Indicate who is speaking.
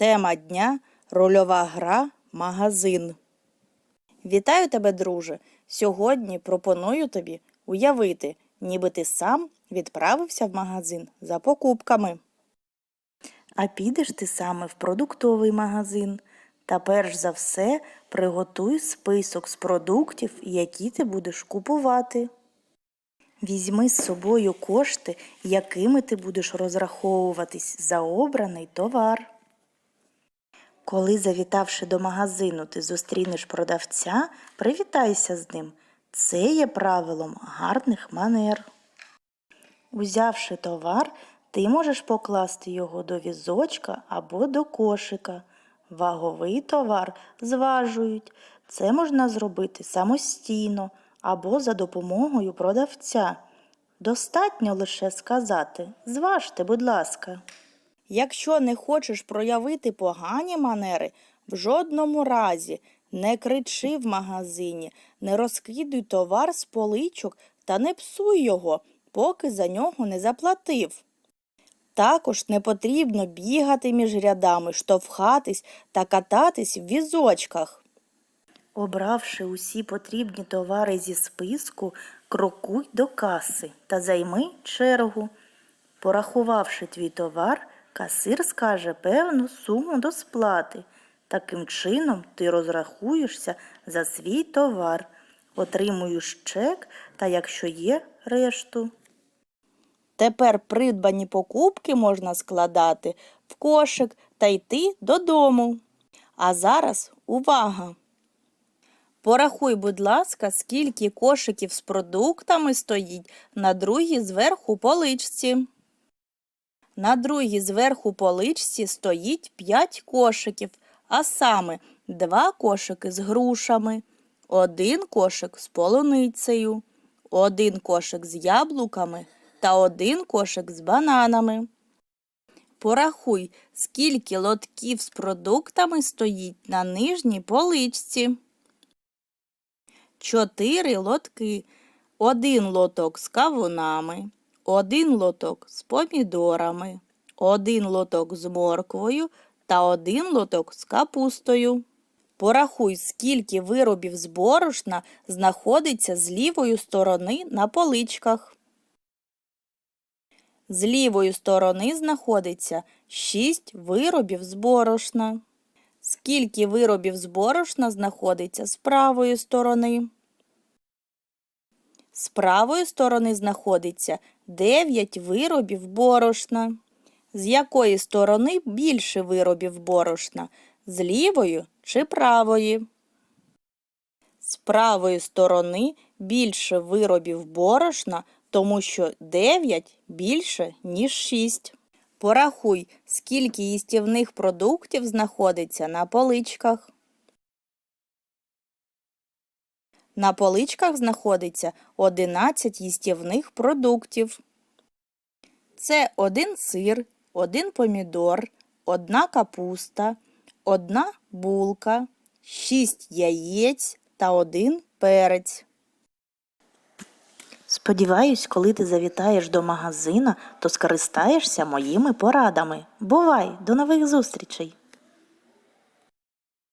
Speaker 1: Тема дня рольова гра магазин. Вітаю тебе, друже! Сьогодні пропоную тобі уявити, ніби ти сам відправився в магазин за покупками. А підеш ти саме в продуктовий магазин. Та перш за все приготуй список з продуктів, які ти будеш купувати. Візьми з собою кошти, якими ти будеш розраховуватись за обраний товар. Коли, завітавши до магазину, ти зустрінеш продавця, привітайся з ним. Це є правилом гарних манер. Узявши товар, ти можеш покласти його до візочка або до кошика. Ваговий товар зважують. Це можна зробити самостійно або за допомогою продавця. Достатньо лише сказати зважте, будь ласка. Якщо не хочеш проявити погані манери, в жодному разі не кричи в магазині, не розкидуй товар з поличок та не псуй його, поки за нього не заплатив. Також не потрібно бігати між рядами, штовхатись та кататись в візочках. Обравши усі потрібні товари зі списку, крокуй до каси та займи чергу. Порахувавши твій товар, касир скаже певну суму до сплати. Таким чином ти розрахуєшся за свій товар, отримуєш чек та, якщо є, решту. Тепер придбані покупки можна складати в кошик та йти додому. А зараз увага! Порахуй, будь ласка, скільки кошиків з продуктами стоїть на другій зверху поличці. На другій зверху поличці стоїть 5 кошиків, а саме 2 кошики з грушами, один кошик з полуницею, один кошик з яблуками та один кошик з бананами. Порахуй, скільки лотків з продуктами стоїть на нижній поличці. Чотири лотки. Один лоток з кавунами, один лоток з помідорами, один лоток з морквою та один лоток з капустою. Порахуй, скільки виробів з борошна знаходиться з лівої сторони на поличках. З лівої сторони знаходиться 6 виробів з борошна. Скільки виробів з борошна знаходиться з правої сторони? З правої сторони знаходиться 9 виробів борошна. З якої сторони більше виробів борошна? З лівої чи правої? З правої сторони більше виробів борошна, тому що 9 більше, ніж 6. Порахуй, скільки їстівних продуктів знаходиться на поличках. На поличках знаходиться 11 їстівних продуктів. Це один сир, один помідор, одна капуста, одна булка, 6 яєць та один перець. Сподіваюсь, коли ти завітаєш до магазина, то скористаєшся моїми порадами. Бувай, до нових зустрічей!